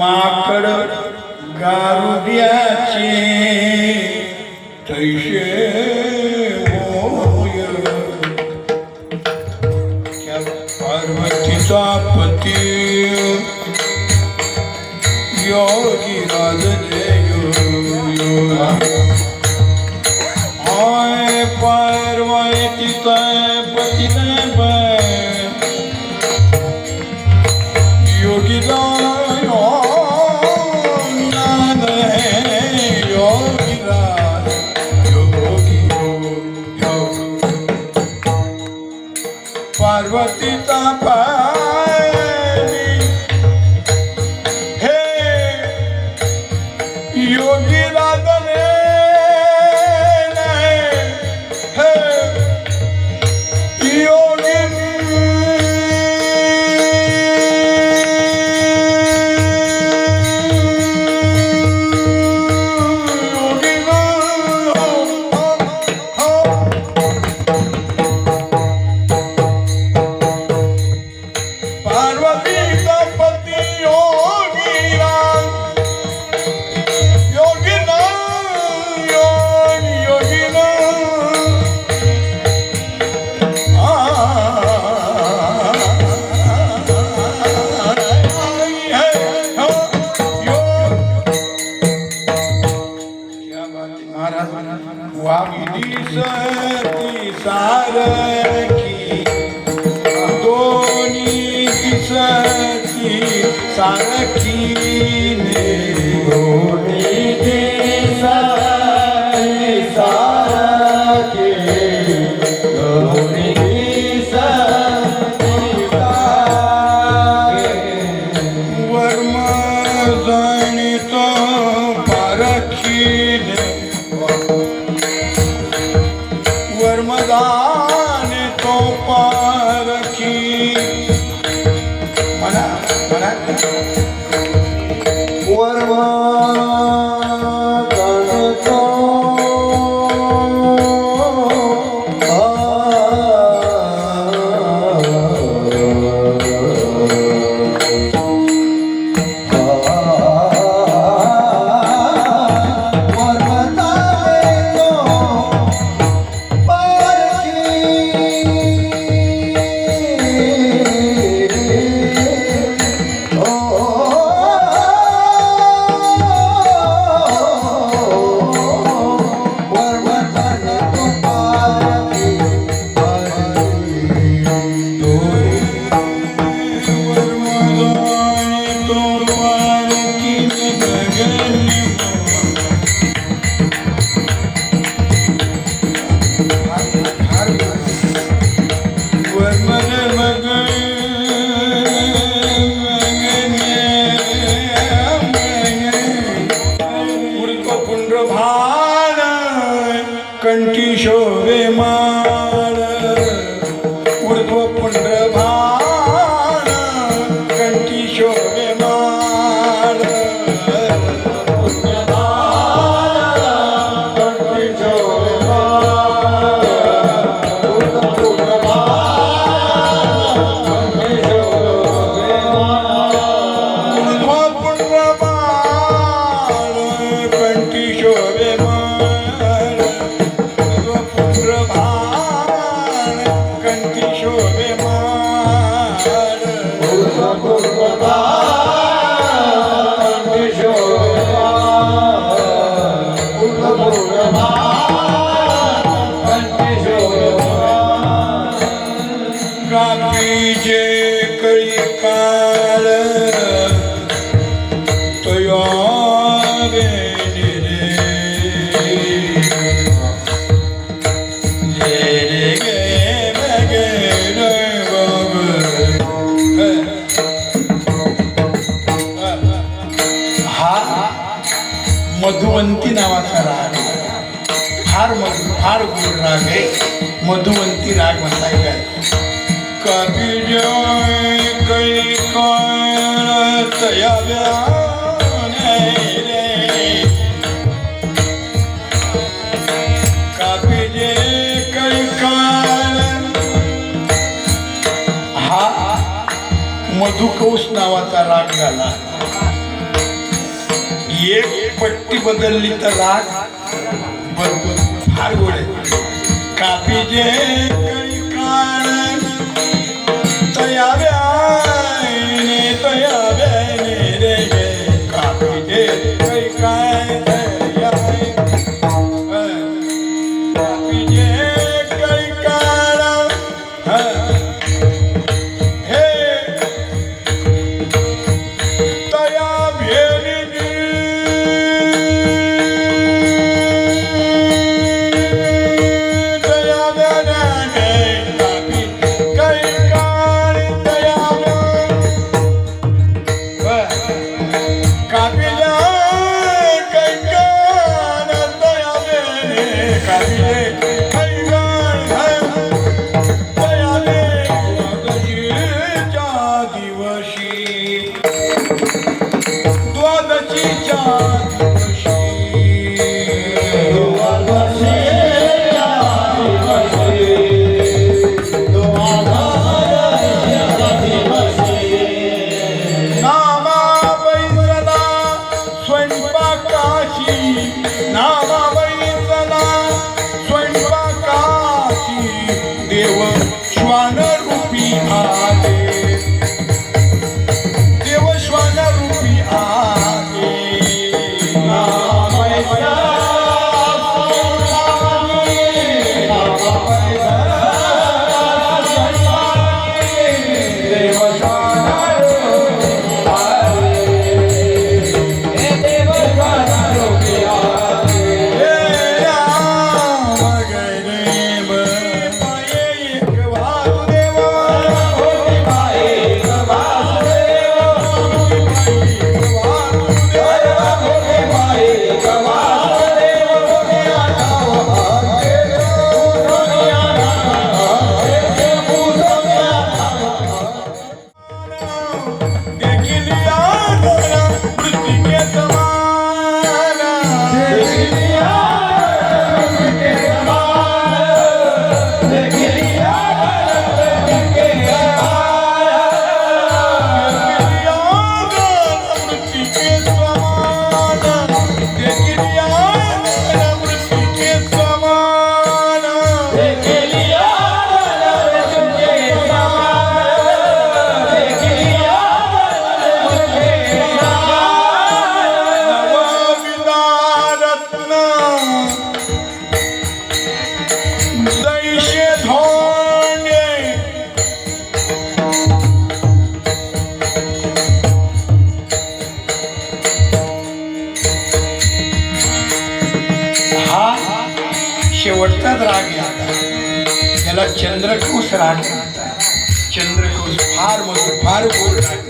માકડ ગારુડ્યા છે. થઈશે પાર્વતી તાપતિ યોગી રાજ જય પાર્વતી તાપ पुंड्र भान कंठी शोभे मा पुत्रभान कंठी शोभे माळ मधुवंती नावाचा राग. फार मधु फार गोड राग आहे. मधुवंती राग म्हणता काय कवी मधुकोश मधुकौश नावाचा राग झाला. एक पट्टी बदलली तर राग बरोबर फार गोड कापी जे Jesus. त्याला चंद्रकोश राग म्हणतात चंद्रकोश फार मधुर फार गोड राग